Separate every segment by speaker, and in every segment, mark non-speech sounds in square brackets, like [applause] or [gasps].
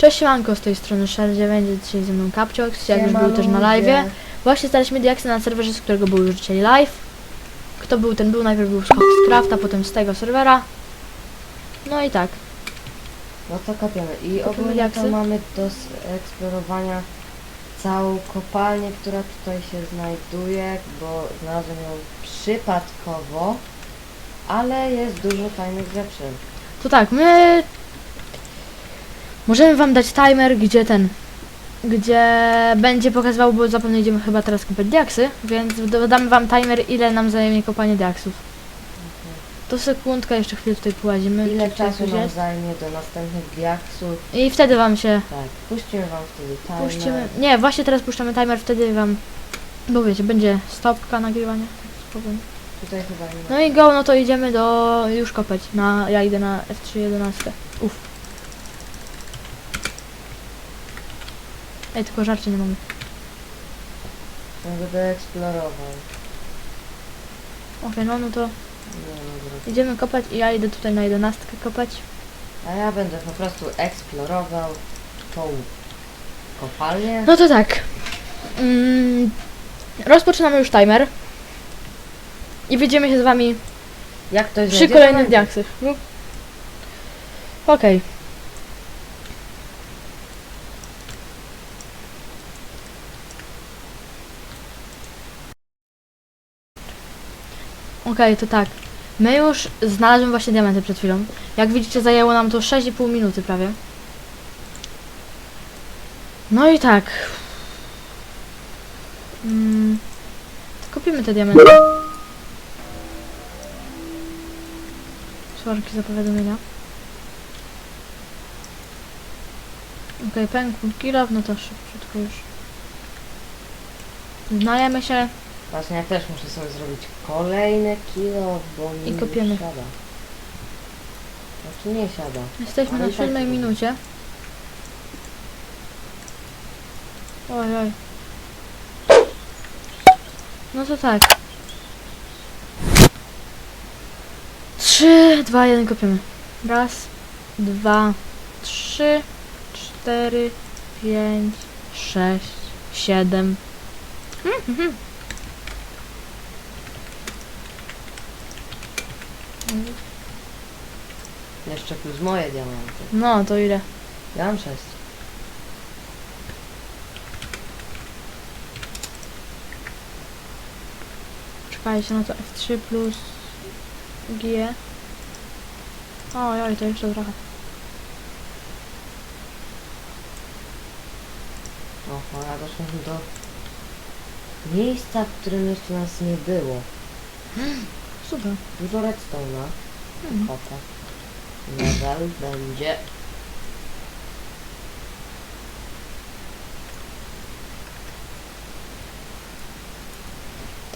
Speaker 1: Cześć siemanko, z tej strony Shell9, dzisiaj ze mną Capciox, jak już był też na live. Właśnie staliśmy diaksy na serwerze, z którego był już dzisiaj live. Kto był, ten był, najpierw był z Crafta, potem z tego serwera. No i tak.
Speaker 2: No to kopiemy. I
Speaker 1: Kopiemy
Speaker 2: ogólnie to
Speaker 1: diaksy?
Speaker 2: mamy do eksplorowania całą kopalnię, która tutaj się znajduje, bo znalazłem ją przypadkowo, ale jest dużo fajnych rzeczy.
Speaker 1: To tak, my... Możemy wam dać timer, gdzie ten... Gdzie będzie pokazywał, bo zapewne idziemy chyba teraz kopać diaksy, więc dodamy wam timer, ile nam zajmie kopanie diaksów. To sekundka, jeszcze chwilę tutaj połazimy.
Speaker 2: Ile czasu nam
Speaker 1: jest.
Speaker 2: zajmie do następnych diaksów?
Speaker 1: I wtedy wam się
Speaker 2: Tak, puścimy wam wtedy timer.
Speaker 1: puścimy. Nie, właśnie teraz puszczamy timer, wtedy wam. Bo wiecie, będzie stopka nagrywania. tak spokojnie.
Speaker 2: Tutaj chyba nie ma.
Speaker 1: No i go, no to idziemy do już kopać. Na, ja idę na F3 11. Uff. Ej, tylko żarcie nie mamy.
Speaker 2: No, Będę eksplorował.
Speaker 1: Okej, no, no to
Speaker 2: Nie, dobra.
Speaker 1: idziemy kopać i ja idę tutaj na 11 kopać.
Speaker 2: A ja będę po prostu eksplorował tą kopalnię.
Speaker 1: No to tak. Mm, rozpoczynamy już timer. I widzimy się z wami
Speaker 2: Jak to
Speaker 1: przy kolejnych diaksach. No. Okej. Okej, to tak. My już znalazłem właśnie diamenty przed chwilą. Jak widzicie, zajęło nam to 6,5 minuty prawie. No i tak. Mm, kopimy te diamenty. Sorki za powiadomienia. Okej, pękł kilo, no to szybciutko już. Znajemy się.
Speaker 2: Właśnie ja też muszę sobie zrobić kolejne kilo, bo mi
Speaker 1: I
Speaker 2: nie
Speaker 1: kopiemy.
Speaker 2: siada. Znaczy nie siada.
Speaker 1: Jesteśmy
Speaker 2: Ale
Speaker 1: na
Speaker 2: i tak
Speaker 1: siódmej minucie. Oj, oj. No to tak. Trzy, dwa, jeden kopiemy. Raz, dwa, trzy, cztery, pięć, sześć, siedem. Mhm, mhm.
Speaker 2: Jeszcze plus moje diamenty.
Speaker 1: No, to ile?
Speaker 2: Ja mam sześć.
Speaker 1: Czekajcie, no to F3 plus G. Oj, oj, to jeszcze trochę.
Speaker 2: Oho, ja doszłem do miejsca, w którym jeszcze nas nie było. [gasps]
Speaker 1: Super.
Speaker 2: Dużo redstone'a.
Speaker 1: Mhm.
Speaker 2: Kota. Level będzie.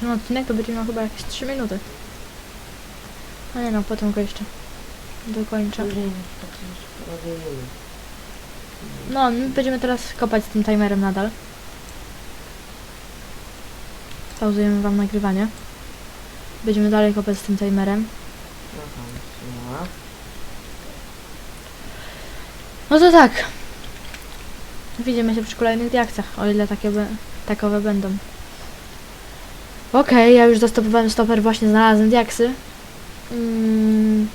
Speaker 1: Ten odcinek to będzie miał chyba jakieś 3 minuty. A nie no, potem go jeszcze dokończę.
Speaker 2: Później.
Speaker 1: No, my będziemy teraz kopać z tym timerem nadal. Pauzujemy wam nagrywanie. Będziemy dalej kopać z tym timerem.
Speaker 2: No.
Speaker 1: To tak. Widzimy się przy kolejnych diakcach, o ile takie takowe będą. Okej, ja już zastopowałem stoper, właśnie znalazłem diaksy. Mm.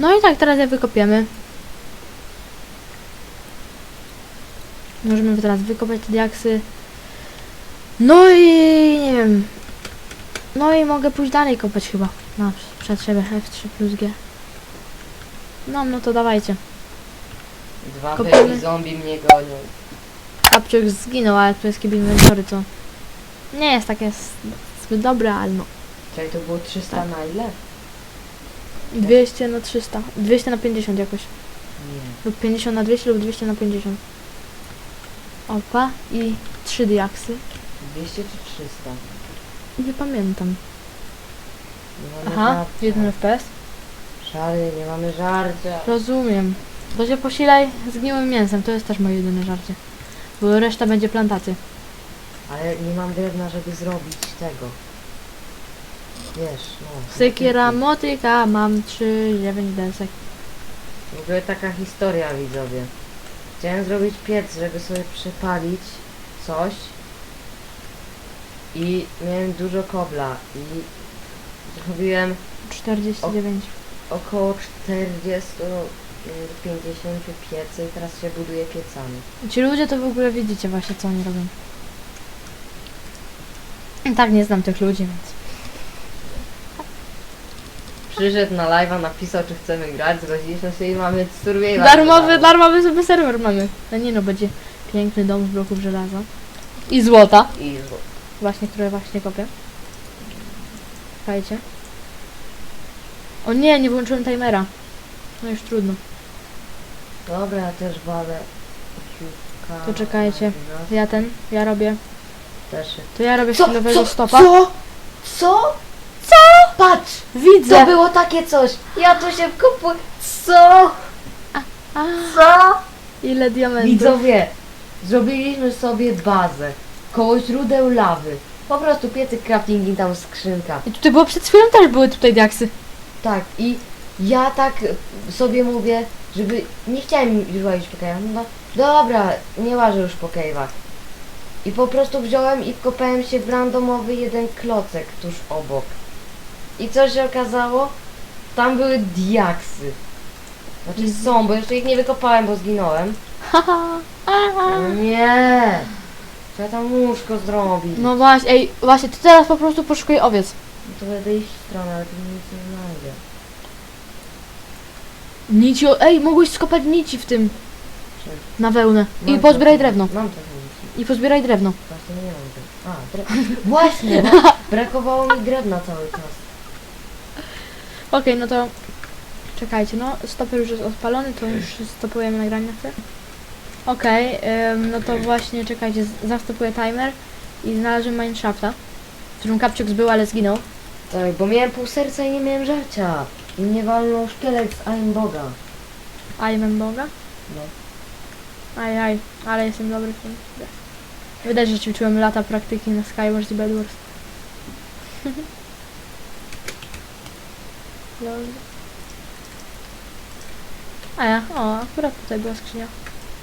Speaker 1: No i tak, teraz je wykopiemy. Możemy teraz wykopać te diaksy. No i nie wiem. No i mogę pójść dalej kopać chyba. No, przed siebie F3 plus G. No, no to dawajcie.
Speaker 2: Dwa
Speaker 1: Kopiemy.
Speaker 2: baby zombie mnie gonią.
Speaker 1: Kapciuk zginął, ale tu jest kibel inwentory, co nie jest takie s- zbyt dobre, ale no.
Speaker 2: Czyli to było 300
Speaker 1: Tak.
Speaker 2: na ile?
Speaker 1: 200 na 300, 200 na 50 jakoś.
Speaker 2: Nie.
Speaker 1: Lub 50 na 200 lub 200 na 50. Opa i 3 diaksy.
Speaker 2: 200 czy 300?
Speaker 1: Nie pamiętam.
Speaker 2: Nie mamy
Speaker 1: Aha,
Speaker 2: żarcia.
Speaker 1: 1 FPS.
Speaker 2: Szary, nie mamy żarcia.
Speaker 1: Rozumiem. To się posilaj zgniłym mięsem, to jest też moje jedyne żarcie. Bo reszta będzie plantaty.
Speaker 2: Ale nie mam drewna, żeby zrobić tego. Wiesz, no.
Speaker 1: Sykiera, motyka, mam 3, 9 desek.
Speaker 2: W ogóle taka historia widzowie. Chciałem zrobić piec, żeby sobie przypalić coś. I miałem dużo kobla i zrobiłem
Speaker 1: 49.
Speaker 2: około 40 50 piecy i teraz się buduje piecami.
Speaker 1: Ci ludzie to w ogóle widzicie właśnie co oni robią. I tak nie znam tych ludzi, więc.
Speaker 2: Przyszedł na live'a, napisał czy chcemy grać, zgodziliśmy się i mamy survival.
Speaker 1: Darmowy, darmowy sobie serwer mamy. No nie no, będzie piękny dom z bloków żelaza. I złota.
Speaker 2: I
Speaker 1: Właśnie, które właśnie kopię. Czekajcie. O nie, nie włączyłem timera. No już trudno.
Speaker 2: Dobra, ja też walę.
Speaker 1: To czekajcie. Ja ten, ja robię.
Speaker 2: Też.
Speaker 1: To ja robię
Speaker 2: Co?
Speaker 1: chwilowego
Speaker 2: Co?
Speaker 1: stopa.
Speaker 2: Co? Co? Co? Patrz!
Speaker 1: Widzę!
Speaker 2: To było takie coś. Ja tu się wkopuję. Co?
Speaker 1: A,
Speaker 2: Co?
Speaker 1: ile diamentów.
Speaker 2: Widzowie, zrobiliśmy sobie bazę koło źródeł lawy. Po prostu piecyk crafting i tam skrzynka.
Speaker 1: I tutaj było przed chwilą też były tutaj diaksy.
Speaker 2: Tak, i ja tak sobie mówię, żeby... Nie chciałem już łazić po. No dobra, nie łażę już po. I po prostu wziąłem i wkopałem się w randomowy jeden klocek tuż obok. I co się okazało? Tam były diaksy. Znaczy są, bo jeszcze ich nie wykopałem, bo zginąłem.
Speaker 1: Haha. [laughs]
Speaker 2: No nie! Co ja tam łóżko zrobić? No.
Speaker 1: No właśnie, ej, właśnie, ty teraz po prostu poszukuj owiec.
Speaker 2: to będę iść w stronę, ale tu nic nie znajdę.
Speaker 1: Nici, o- ej, mogłeś skopać nici w tym,
Speaker 2: Czym?
Speaker 1: na wełnę. I
Speaker 2: Mam
Speaker 1: pozbieraj
Speaker 2: trochę-
Speaker 1: drewno.
Speaker 2: Mam trochę nic.
Speaker 1: I pozbieraj drewno.
Speaker 2: Właśnie nie mam tego. A, dre... [laughs] Właśnie, bo brakowało mi drewna cały czas.
Speaker 1: Okej, no to czekajcie, no stoper już jest odpalony, to już stopujemy nagranie na chwilę. Okej, ym, no to właśnie czekajcie, z- zastopuję timer i znalazłem Mineshafta, w którym kapciuk zbył, ale zginął.
Speaker 2: Tak, bo miałem pół serca i nie miałem żarcia. I mnie walnął szkielet z Aim Boga.
Speaker 1: Ajmem Boga.
Speaker 2: No.
Speaker 1: Aj, aj, ale jestem dobry w tym. Widać, że ćwiczyłem lata praktyki na Skywars i Bedwars. [laughs] Lol. A ja, o, akurat tutaj była skrzynia.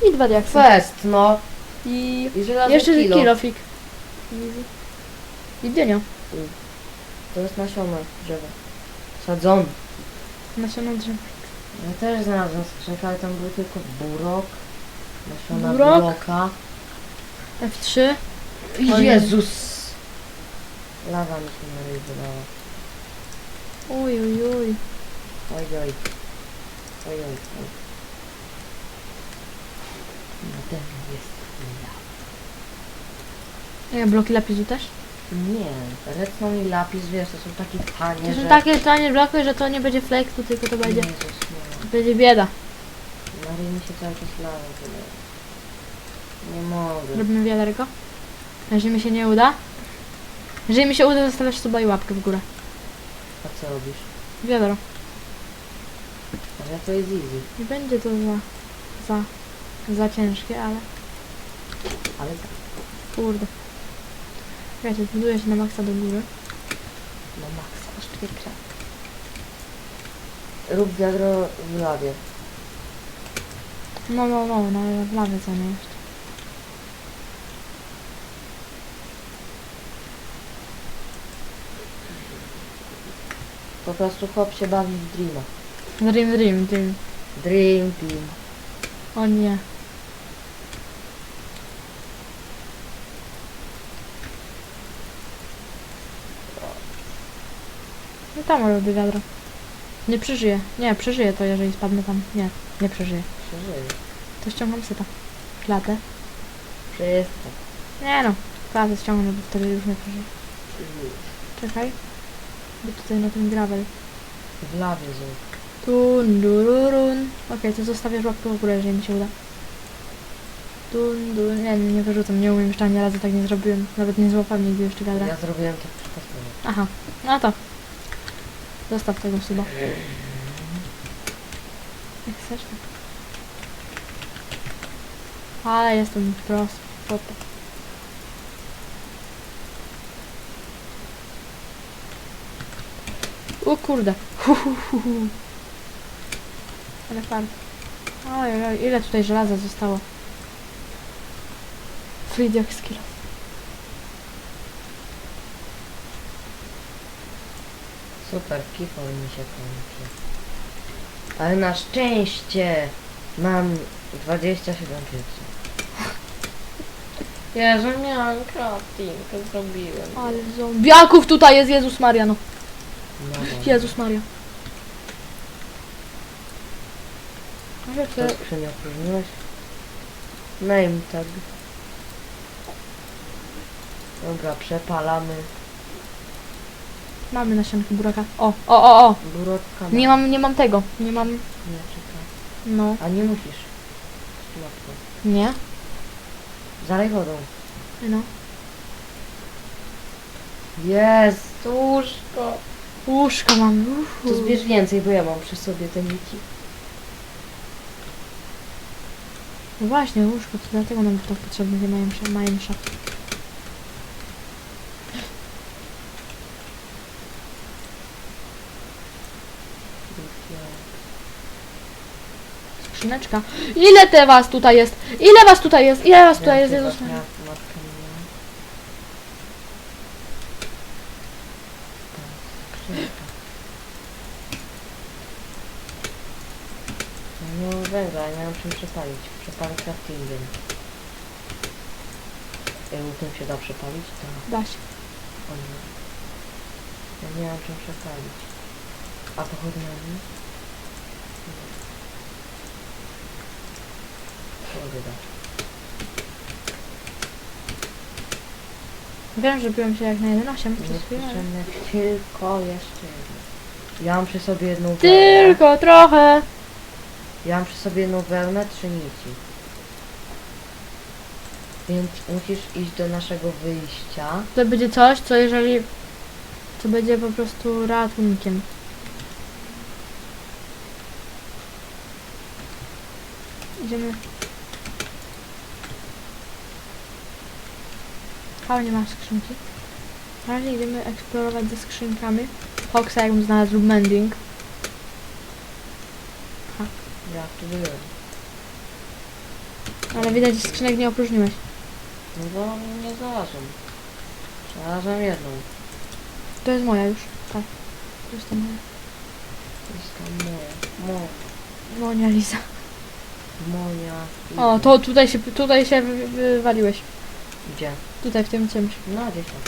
Speaker 1: I dwa diaksy.
Speaker 2: Fest, no.
Speaker 1: I
Speaker 2: I żelazny
Speaker 1: jeszcze
Speaker 2: kilo.
Speaker 1: kilofik. Easy. I dynia.
Speaker 2: To jest nasiona drzewa. Sadzony.
Speaker 1: Nasiona drzew.
Speaker 2: Ja też znalazłem skrzynkę, ale tam był tylko burok. Nasiona
Speaker 1: Burok?
Speaker 2: buroka.
Speaker 1: F3. O.
Speaker 2: Jezus! Lawa mi się na ryj wydała.
Speaker 1: Uj, uj, uj.
Speaker 2: Oj, oj. Oj, oj, oj. Mną jest.
Speaker 1: Ja bloki lapisu też?
Speaker 2: Nie, redstone i lapis, wiesz, to są takie tanie,
Speaker 1: To są
Speaker 2: że...
Speaker 1: takie tanie bloki, że to nie będzie flexu, tylko to będzie,
Speaker 2: Jezus, nie.
Speaker 1: będzie bieda.
Speaker 2: Ryj mi się cały czas lawa wydaje. Nie mogę.
Speaker 1: Robimy wiaderko. Jeżeli mi się nie uda. Jeżeli mi się uda, zostawiasz suba i łapkę w górę.
Speaker 2: A co robisz?
Speaker 1: Wiadro.
Speaker 2: Ale to jest easy.
Speaker 1: Nie będzie to za, za, za ciężkie, ale
Speaker 2: Ale
Speaker 1: kurde. Wiecie, buduję się na maksa do góry.
Speaker 2: no maksa, aż dwie kratki. Rób wiadro w lawie.
Speaker 1: No, no, no, no, ale w lawie co nie jeszcze.
Speaker 2: Po prostu chłop się bawi w dreama.
Speaker 1: Dream, dream, dream.
Speaker 2: Dream team.
Speaker 1: O nie. No tam robię wiadro. Nie przeżyję. Nie, przeżyję to, jeżeli spadnę tam. Nie, nie przeżyję.
Speaker 2: Przeżyje.
Speaker 1: To ściągam syta. Klatę.
Speaker 2: Wszystko.
Speaker 1: Nie no, klatę ściągnę, bo wtedy już nie przeżyję. Czekaj. Bo tutaj na ten gravel.
Speaker 2: W lawie zrób.
Speaker 1: Tun, dururun. Okej, to zostawiasz łapkę w górę, jeżeli mi się uda. Tun, dun. Nie, nie, nie wyrzucam, nie umiem jeszcze ani razu tak nie zrobiłem. Nawet nie złapałem nigdy jeszcze wiadra.
Speaker 2: Ja zrobiłem to przypadkowo.
Speaker 1: Aha, no to. Zostaw tego suba. Jak chcesz. tak. Ale jestem prost. Foto. O kurde. Hu, hu, hu, hu. Ale fart. Oj, oj, ile tutaj żelaza zostało? Free jak skill.
Speaker 2: Super, keyboard mi się kończy. Ale na szczęście mam 27 pieców. [laughs] Jezu, miałem crafting, zrobiłem.
Speaker 1: Ale zombiaków tutaj jest, Jezus Maria, no.
Speaker 2: No dobra.
Speaker 1: Jezus Maria. A jak to-
Speaker 2: To skrzynię opróżniłeś? Name tag. Dobra, przepalamy.
Speaker 1: Mamy nasionki buraka. O, o, o, o.
Speaker 2: Burotka.
Speaker 1: Nie mam, nie mam tego. Nie mam,
Speaker 2: Nie, czekaj.
Speaker 1: no.
Speaker 2: A nie musisz. Łatwo.
Speaker 1: Nie?
Speaker 2: Zalej wodą.
Speaker 1: No.
Speaker 2: Jest, łóżko.
Speaker 1: Łóżko mam. Uhu.
Speaker 2: To zbierz więcej, bo ja mam przy sobie te niki.
Speaker 1: No właśnie, łóżko, to dlatego nam to potrzebne, nie mają mają. Skrzyneczka. Ile te was tutaj jest? Ile was tutaj jest? Ile was tutaj jest? Jezus Maria.
Speaker 2: miała matka miała. Tak, skrzynka. Ja węgla, mam czym przepalić. Przepalę craftingiem. Łukiem się da przepalić? Tak.
Speaker 1: Da się.
Speaker 2: O nie. Ja nie mam czym przepalić. A pochodniami? Nie.
Speaker 1: Wiem, że biłem się jak na 11
Speaker 2: Nie
Speaker 1: przez chwilę.
Speaker 2: potrzebne tylko jeszcze jedno. Ja mam przy sobie jedną wełnę.
Speaker 1: Tylko trochę.
Speaker 2: Ja mam przy sobie jedną wełnę, trzy nici. Więc musisz iść do naszego wyjścia.
Speaker 1: To będzie coś, co jeżeli... Co będzie po prostu ratunkiem. Idziemy. Ale nie ma skrzynki. Na razie idziemy eksplorować ze skrzynkami. Foxa jakbym znalazł mending.
Speaker 2: Ja tu byłem.
Speaker 1: Ale widać, że skrzynek nie opróżniłeś.
Speaker 2: No bo nie znalazłem. Znalazłem jedną.
Speaker 1: To jest moja już. Tak. To jest to moja.
Speaker 2: To jest tam moja. Mo,
Speaker 1: Monia Liza.
Speaker 2: moja.
Speaker 1: O, to tutaj się, tutaj się wy- wywaliłeś.
Speaker 2: Gdzie?
Speaker 1: Tutaj w tym czymś.
Speaker 2: No gdzieś tam.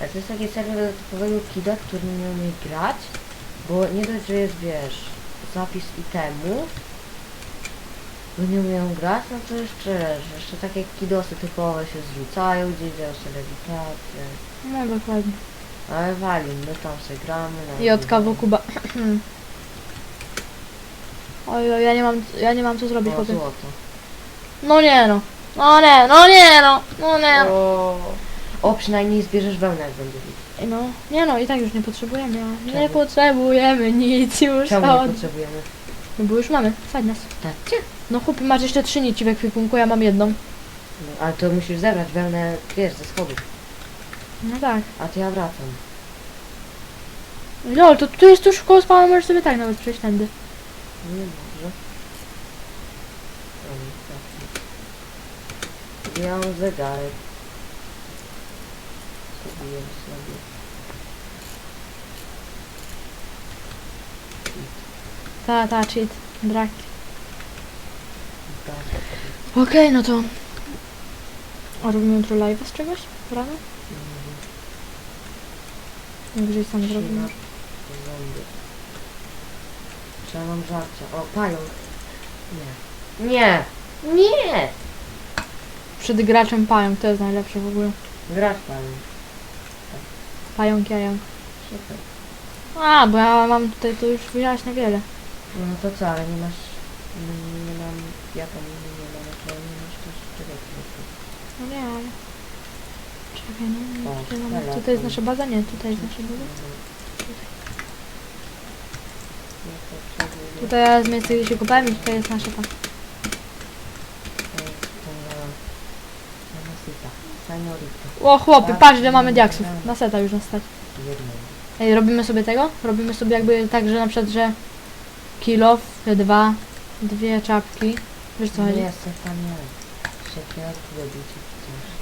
Speaker 2: A to jest taki serwer do typowego kida, który nie umie grać, bo nie dość, że jest, wiesz, zapis itemów, bo nie umieją grać, no to jeszcze, że jeszcze takie kidosy typowe się zrzucają, gdzieś dzieją sobie lewitację,
Speaker 1: No dokładnie.
Speaker 2: ale wali, my tam sobie gramy. no,
Speaker 1: I od kawu Kuba. [clears throat] Oj, oj, ja nie mam, ja nie mam co zrobić
Speaker 2: O,
Speaker 1: po tym.
Speaker 2: złoto.
Speaker 1: No nie no. No nie, no nie no. No nie.
Speaker 2: O, o, przynajmniej zbierzesz wełnę, jak będzie widać.
Speaker 1: Ej, No, nie no, i tak już nie potrzebujemy. a Nie
Speaker 2: Czemu?
Speaker 1: potrzebujemy nic już.
Speaker 2: Czemu
Speaker 1: od-
Speaker 2: nie potrzebujemy?
Speaker 1: No bo już mamy, sadź nas.
Speaker 2: Tacie?
Speaker 1: No chłopie, masz jeszcze trzy nici w ekwipunku, ja mam jedną.
Speaker 2: No, ale to musisz zebrać wełnę, wiesz, ze schodów.
Speaker 1: No tak.
Speaker 2: A to ja wracam.
Speaker 1: Lol, to tu jest tuż koło spawnu, możesz sobie tak nawet przejść tędy.
Speaker 2: Nie może. O, nie, tak. Ja mam zegarek. Zrobiłem sobie.
Speaker 1: Ta, ta, cheat. Drak.
Speaker 2: Tak.
Speaker 1: Okej, no to... A robimy jutro live z czegoś? Rano?
Speaker 2: Mhm.
Speaker 1: Najwyżej sam zrobimy.
Speaker 2: Zombie. Ja mam żarcia? O, pająk. Nie. Nie! Nie!
Speaker 1: Przed graczem pająk, to jest najlepsze w ogóle.
Speaker 2: Grać pająk.
Speaker 1: Pająk, jająk.
Speaker 2: Super.
Speaker 1: A, bo ja mam tutaj, to już wyjaśnia wiele.
Speaker 2: No to co, ale nie masz... Nie, nie mam... Ja tam nie, nie mam, ale nie masz też czego
Speaker 1: No nie, ale... Czekaj, no,
Speaker 2: O,
Speaker 1: no tutaj, mamy,
Speaker 2: telefon.
Speaker 1: tutaj jest nasza baza? Nie, tutaj jest nasza baza. Tutaj jest miejsce, gdzie się kopałem i tutaj jest nasza.
Speaker 2: Senorita.
Speaker 1: O chłopie,
Speaker 2: Tak,
Speaker 1: patrz ile mamy diaksów.
Speaker 2: tak.
Speaker 1: Na seta już nas stać.
Speaker 2: Jedną.
Speaker 1: Ej, robimy sobie tego? Robimy sobie jakby tak, że na przykład, że kilo, dwa, dwie czapki. Wiesz co chodzi?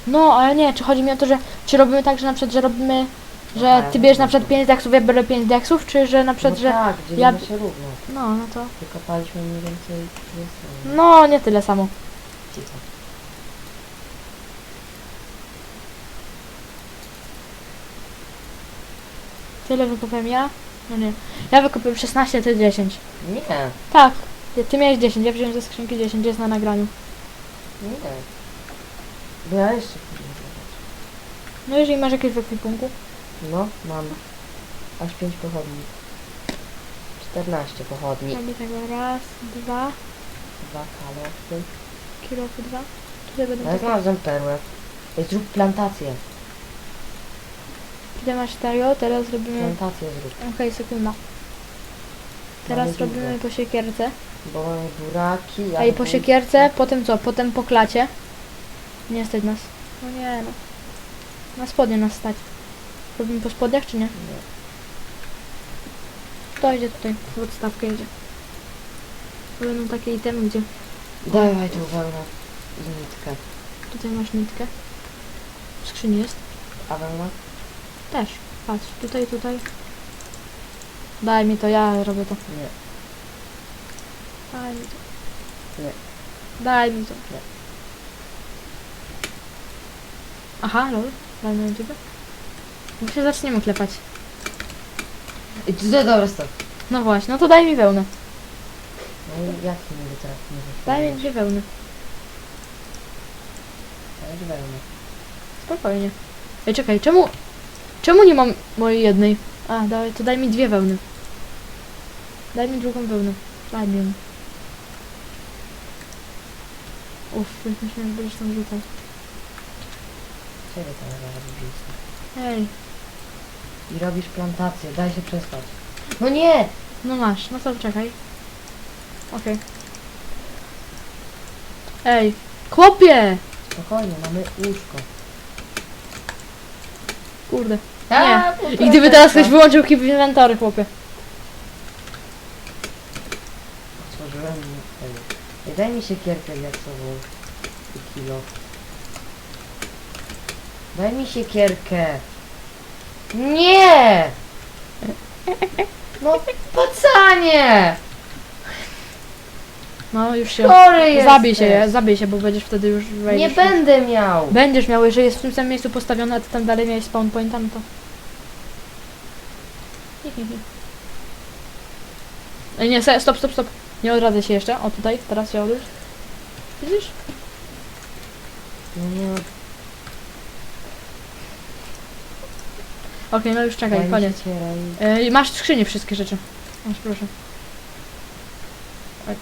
Speaker 1: No, ale nie, czy chodzi mi o to, że czy robimy tak, że na przykład, że robimy, że ty bierzesz na przykład
Speaker 2: to-
Speaker 1: 5 diaksów, ja biorę 5 diaksów, czy że na przykład,
Speaker 2: no
Speaker 1: że...
Speaker 2: tak,
Speaker 1: ja-
Speaker 2: się równo.
Speaker 1: No, no to...
Speaker 2: Wykopaliśmy mniej więcej tyle samo.
Speaker 1: No, nie tyle samo.
Speaker 2: Co?
Speaker 1: Tyle wykupiłem ja? No nie. Ja wykupiłem 16, ty 10.
Speaker 2: Nie,
Speaker 1: Tak, ty, ty miałeś 10, ja wziąłem ze skrzynki 10, jest na nagraniu.
Speaker 2: nie. Bo ja jeszcze.
Speaker 1: No jeżeli masz jakieś w ekwipunku.
Speaker 2: No, mam. Aż 5 pochodni. 14 pochodni.
Speaker 1: Mamy tego raz, dwa,
Speaker 2: Dwa kalofy.
Speaker 1: kilofy dwa. Tutaj będą
Speaker 2: Ja
Speaker 1: takie.
Speaker 2: znalazłem perłę. Ej, zrób plantację.
Speaker 1: Tutaj masz tego, teraz robimy...
Speaker 2: Plantację zrób.
Speaker 1: Okej, sekunda. Teraz
Speaker 2: dużo.
Speaker 1: robimy po siekierce.
Speaker 2: Bo mamy buraki.
Speaker 1: Ej, po siekierce, potem co? Potem po klacie. Nie stać nas. No nie no. Na spodnie nas stać. Robimy po spodniach czy nie?
Speaker 2: Nie.
Speaker 1: To idzie tutaj, w odstawkę idzie. Będą takie itemy, gdzie
Speaker 2: Dawaj tu wełnę i nitkę.
Speaker 1: tutaj masz nitkę. W skrzyni jest.
Speaker 2: A wełna?
Speaker 1: Też. Patrz, tutaj, tutaj. Daj mi to, ja robię to.
Speaker 2: Nie.
Speaker 1: Daj mi to.
Speaker 2: Nie.
Speaker 1: Daj mi to.
Speaker 2: Nie.
Speaker 1: Aha, lol. Daj na YouTube. Bo się zaczniemy klepać.
Speaker 2: Ej, to za dobre stop.
Speaker 1: No właśnie, no to daj mi wełnę.
Speaker 2: No i jak ty niby teraz nie?
Speaker 1: Daj mi dwie wełny.
Speaker 2: Daj wełnę.
Speaker 1: Spokojnie. Ej, czekaj, czemu... Czemu nie mam mojej jednej? A, daj, to daj mi dwie wełny. Daj mi drugą wełnę. Daj mi ją. Uff, już myślałem, że będziesz tam rzucał.
Speaker 2: Zaraz wrzucę.
Speaker 1: Ej,
Speaker 2: I robisz plantację, daj się przespać. No nie!
Speaker 1: no masz, no to czekaj. Okej. Ej, chłopie!
Speaker 2: Spokojnie, mamy łóżko.
Speaker 1: Kurde.
Speaker 2: A,
Speaker 1: I gdyby teraz ktoś wyłączył keep inventory, chłopie.
Speaker 2: Otworzyłem Ej, Ej, daj mi siekierkę diaksową. I kilo. Daj mi siekierkę. Nie! No pacanie!
Speaker 1: No już się...
Speaker 2: Chory
Speaker 1: Zabij się, zabij się, bo będziesz wtedy już
Speaker 2: Nie
Speaker 1: wejdziesz.
Speaker 2: będę miał!
Speaker 1: Będziesz miał, jeżeli jest w tym samym miejscu postawione, a ty tam dalej miałeś spawn pointa, no to... Ej, nie, se- stop, stop, stop. Nie odradzę się jeszcze. O, tutaj, teraz się odwróć. Widzisz?
Speaker 2: No nie,
Speaker 1: Okej, no już czekaj, koniec. Ej, masz w skrzyni wszystkie rzeczy. Masz, proszę. Oj.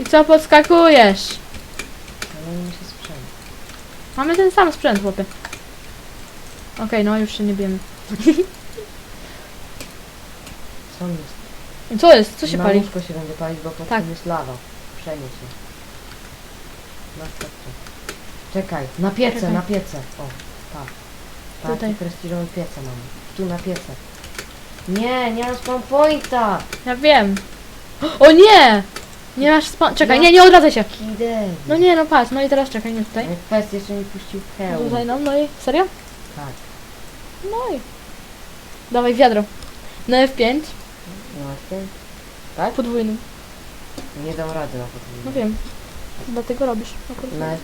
Speaker 1: I co podskakujesz?
Speaker 2: Ale mi się sprzęt.
Speaker 1: Mamy ten sam sprzęt, chłopie. Okej, no już się nie bijemy.
Speaker 2: Co jest?
Speaker 1: I Co jest? Co się
Speaker 2: Na
Speaker 1: pali?
Speaker 2: łóżko się będzie palić, bo pod
Speaker 1: Tak.
Speaker 2: tym jest lawa. Przenieś się. Masz tak. Czekaj, na piece,
Speaker 1: Czekaj.
Speaker 2: na piece. O, tak. Tak,
Speaker 1: Tutaj.
Speaker 2: prestiżowe piece mamy. Tu na piece. Nie, nie mam spawn pointa!
Speaker 1: Ja wiem. O nie! Nie masz spa... Czekaj,
Speaker 2: No.
Speaker 1: nie, nie odradzaj się.
Speaker 2: Kidej.
Speaker 1: No nie, no patrz, no i teraz czekaj, nie tutaj.
Speaker 2: Fest jeszcze mi puścił
Speaker 1: No
Speaker 2: hełm.
Speaker 1: Tutaj, no, no i serio?
Speaker 2: Tak.
Speaker 1: No i... Dawaj wiadro. Na F5,
Speaker 2: No właśnie. Tak?
Speaker 1: podwójnym.
Speaker 2: Nie dam rady na.
Speaker 1: No wiem. Dlatego robisz. No, kurde.
Speaker 2: Na F5.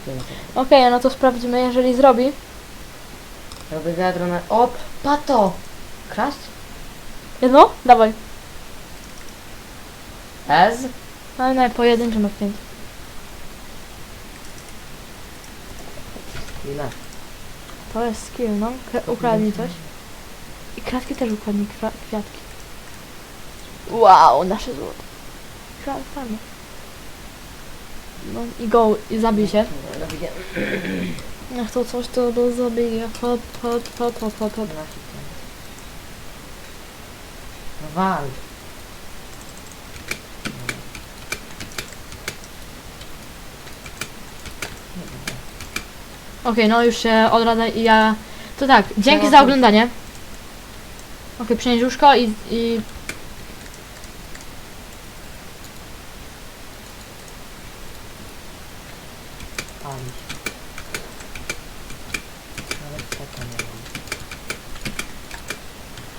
Speaker 1: Okej, no to sprawdzimy, jeżeli zrobi.
Speaker 2: Robię wiadro na... O, pato! Kraść?
Speaker 1: Jedno? Dawaj.
Speaker 2: Ez?
Speaker 1: Ale na pojedynczym F5.
Speaker 2: Ile?
Speaker 1: To jest skill, no. Kra- ukradnij coś. I kratki też ukradnij, kwiatki. Wow, nasze złoto. Kra- Fajnie. No i go, i zabij się. Jak to coś, to do zabije. Hop, hop, hop, hop, hop, hop.
Speaker 2: No wal.
Speaker 1: Okej, no już się odradzę i ja... To tak, dzięki
Speaker 2: no,
Speaker 1: za oglądanie. Okej, okay, przynieś łóżko i, i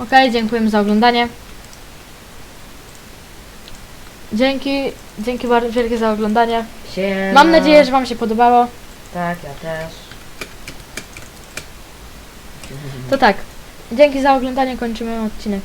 Speaker 1: Okej, dziękujemy za oglądanie. Dzięki, dzięki bardzo wielkie za oglądanie.
Speaker 2: Siema.
Speaker 1: Mam nadzieję, że wam się podobało.
Speaker 2: Tak, ja też.
Speaker 1: To tak, dzięki za oglądanie, kończymy odcinek.